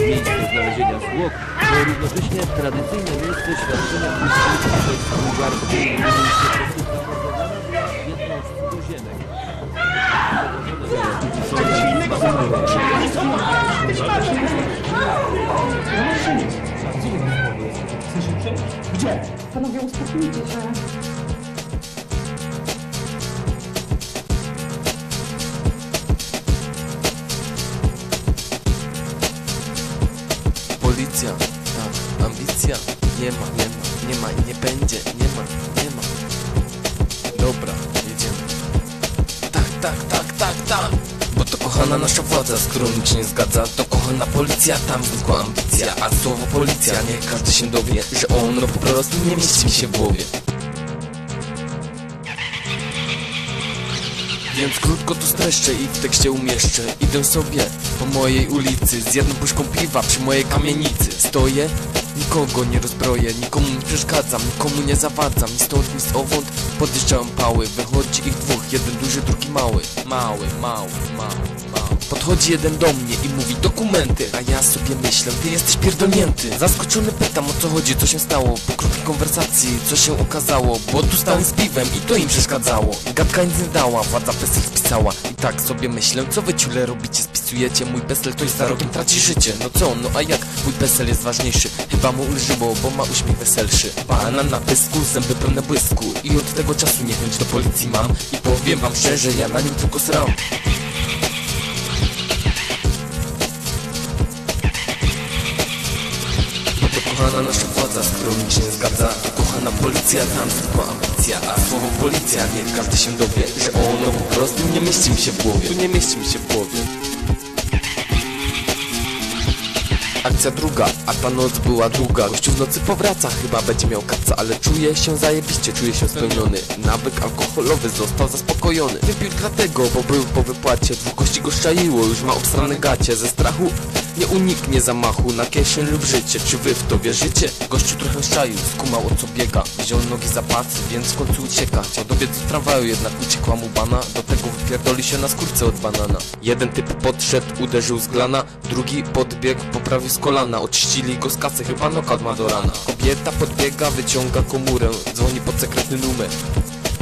Miejsce znalezienia zwłok to równocześnie tradycyjne miejsce świadczenia usług przez bułgarskie i miejsce przesyłki jednostki doziemek. Panowie, uspokójcie się. Policja, tak, ambicja Nie ma, nie ma, nie ma i nie będzie Nie ma, nie ma. Dobra, jedziemy. Tak, tak, tak, tak, tak. Bo to kochana nasza władza, z którą się nie zgadza. To kochana policja, tam zwykła ambicja. A słowo policja, nie każdy się dowie Że ono po prostu nie mieści mi się w głowie Więc krótko to streszczę i w tekście umieszczę. Idę sobie po mojej ulicy Z jedną puszką piwa przy mojej kamienicy. Stoję, nikogo nie rozbroję Nikomu nie przeszkadzam, nikomu nie zawadzam. Ni stąd, ni stąd podjeżdżałem pały. Wychodzi ich dwóch, jeden duży, drugi mały. Mały, mały, mały, mały Podchodzi jeden do mnie i mówi dokumenty. A ja sobie myślę, ty jesteś pierdolnięty. Zaskoczony pytam o co chodzi, co się stało. Po krótkiej konwersacji, co się okazało Bo tu stałem z piwem i to im przeszkadzało. Gadka nic nie dała, władza PESEL spisała I tak sobie myślę, co wy ciule robicie? Spisujecie? Mój PESEL, ktoś za rogiem traci życie. No co, no a jak? Mój PESEL jest ważniejszy. Chyba mu ulżyło, bo ma uśmiech weselszy. Banan na pysku, zęby pełne błysku. I od tego czasu niechęć do policji mam. I powiem wam szczerze, ja na nim tylko sram kochana nasza władza, z którą nikt się nie zgadza. Kochana policja, tam zwykła ambicja A słowo policja, nie każdy się dowie Że ono po prostu nie mieści mi się w głowie. Tu nie mieści mi się w głowie. Akcja druga, a ta noc była długa. Gościu w nocy powraca, chyba będzie miał kaca Ale czuję się zajebiście, czuję się spełniony. Nawyk alkoholowy został zaspokojony. Wypił dlatego, bo był po wypłacie. Dwóch gości go szczaiło, już ma obstrane gacie. Ze strachu nie uniknie zamachu na kieszeń lub życie. Czy wy w to wierzycie? Gościu trochę szczaił, skumał o co biega. Wziął nogi za pasy, więc w końcu ucieka. Chciał dobiec do jednak uciekła mu bana. Do tego wypierdoli się na skórce od banana. Jeden typ podszedł, uderzył z glana. Drugi podbiegł, poprawił z kolana. Odścili go z kasy, chyba nokat ma do rana Kobieta podbiega, wyciąga komórę. Dzwoni pod sekretny numer.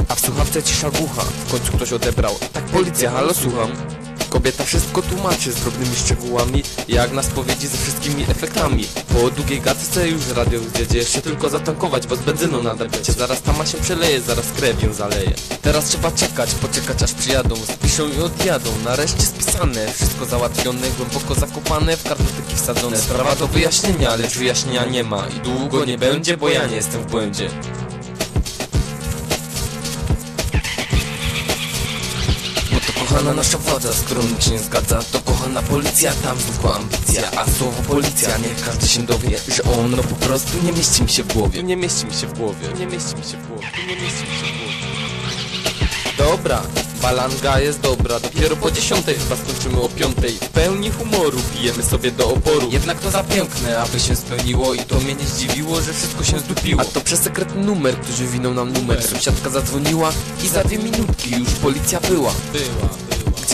A w słuchawce cisza głucha. W końcu ktoś odebrał. Tak policja, halo słucham Kobieta wszystko tłumaczy z drobnymi szczegółami Jak na spowiedzi ze wszystkimi efektami. Po długiej gadce już radio zjedzie Jeszcze tylko zatankować, bo z benzyną będzie Zaraz tama się przeleje, zaraz krew ją zaleje. Teraz trzeba czekać, poczekać aż przyjadą Spiszą i odjadą, nareszcie spisane Wszystko załatwione, głęboko zakopane W kartoteki wsadzone. Sprawa do wyjaśnienia, lecz wyjaśnienia nie ma I długo nie będzie, bo ja nie jestem w błędzie kochana nasza władza, z którą nikt się nie zgadza. To kochana policja, tam zwykła ambicja A słowo policja, niech każdy się dowie Że ono po prostu nie mieści mi się w głowie. Nie mieści mi się w głowie. Nie mieści mi się w głowie. Nie mieści mi się w głowie. Dobra, balanga jest dobra. Dopiero po dziesiątej chyba skończymy o piątej. W pełni humoru pijemy sobie do oporu. Jednak to za piękne, aby się spełniło I to mnie nie zdziwiło, że wszystko się zdupiło. A to przez sekretny numer, którzy winą nam numer. Sąsiadka zadzwoniła i za dwie minutki już policja Była, była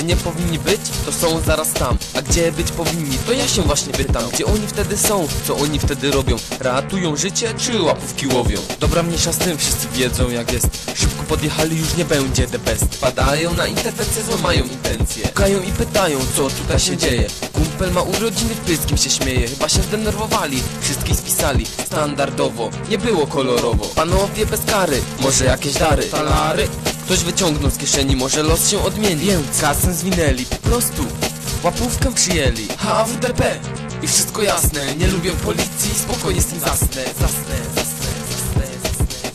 gdzie nie powinni być, to są zaraz tam. A gdzie być powinni, to ja się właśnie pytam. Gdzie oni wtedy są, co oni wtedy robią? Ratują życie, czy łapówki łowią? Dobra mniejsza z tym, wszyscy wiedzą jak jest. Szybko podjechali, już nie będzie the best. Padają na interwencję, złamają intencje. Pukają i pytają, co tutaj się dzieje. Kumpel ma urodziny, pyskiem się śmieje. Chyba się zdenerwowali, wszystkich spisali. Standardowo, nie było kolorowo. Panowie bez kary, może jakieś dary. Talary, Ktoś wyciągnął z kieszeni, może los się odmieni. Więc kasę zwinęli, po prostu Łapówkę przyjęli. HWDP I wszystko jasne, nie lubię policji Spokojnie z tym zasnę, zasnę, zasnę, zasnę, zasnę.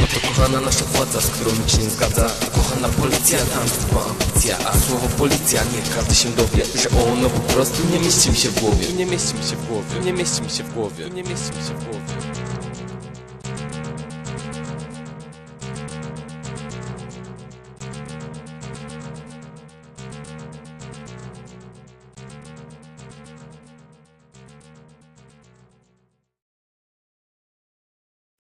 No to kochana nasza władza, z którą nikt się nie zgadza. Kochana policja, tam zwykła ambicja. A słowo policja, niech każdy się dowie Że ono po prostu nie mieści mi się w głowie. Nie mieści mi się w głowie. Nie mieści mi się w głowie. Nie mieści mi się w głowie